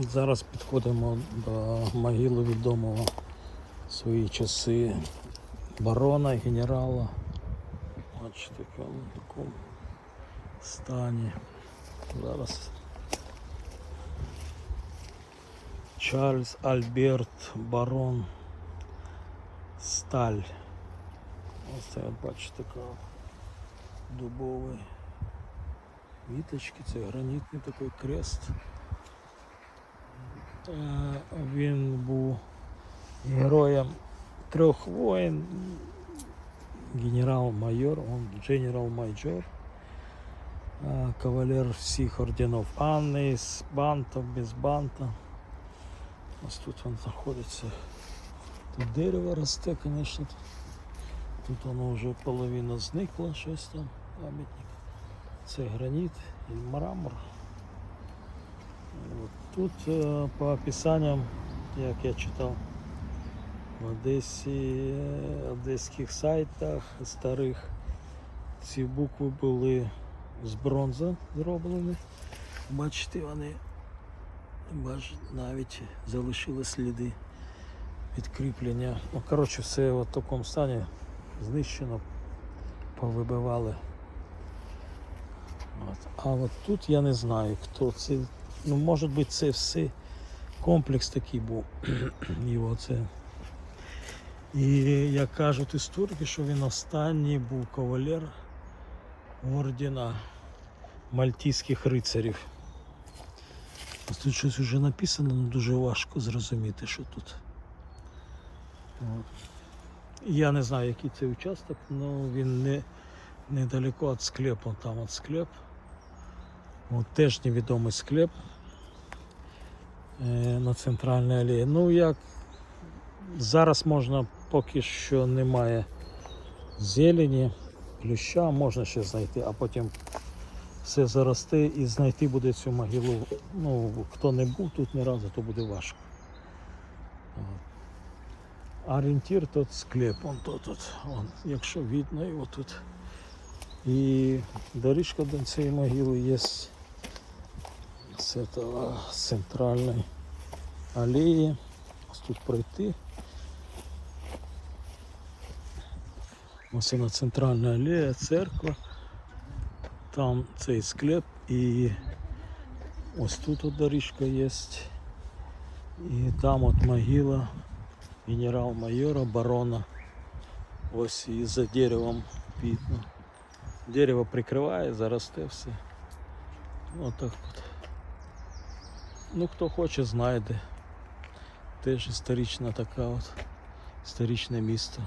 Зараз підходимо до могили відомого в свої часи барона, генерала. Бачите, в такому, стані. Зараз Чарльз Альберт Барон Сталь. Ось це бачите така дубовий віточки, це гранітний такий крест. Е, Він був героєм трьох воїн. Генерал-майор, он генерал-майор, е, кавалер всіх орденів Анни, з бантом, без банта. Ось тут він знаходиться. Тут дерево росте, звісно. Тут воно вже половина зникла, щось там, пам'ятник. Це граніт і мрамор. Тут е, по описанням, як я читав, в Одесі, е, одеських сайтах старих ці букви були з бронзи зроблені. Бачите, вони навіть залишили сліди підкріплення. Ну, коротше, все в такому стані знищено, повибивали. От. А от тут я не знаю, хто це. Ну, може бути, це все комплекс такий був. Його це. І як кажуть історики, що він останній був кавалер ордена мальтійських рицарів. Тут щось вже написано, але дуже важко зрозуміти, що тут. Я не знаю, який це участок, але він не, недалеко від склепу, там от склеп. От теж невідомий склеп е, на центральній алеї. Ну як зараз можна поки що немає зелені, плюща, можна ще знайти, а потім все заросте і знайти буде цю могилу. Ну, хто не був тут ні разу, то буде важко. Орієнтір тут склеп, он тут, тут, он, якщо видно його тут. І доріжка до цієї могили є з этого з центральної алеї. Ось тут пройти. Ось вона центральна алея, церква. Там цей склеп і ось тут от доріжка є. І там от могила генерал-майора барона. Ось і за деревом видно. Дерево прикриває, заросте все. Отак от. Ну хто хоче, знайде. Теж історична така от історичне місто.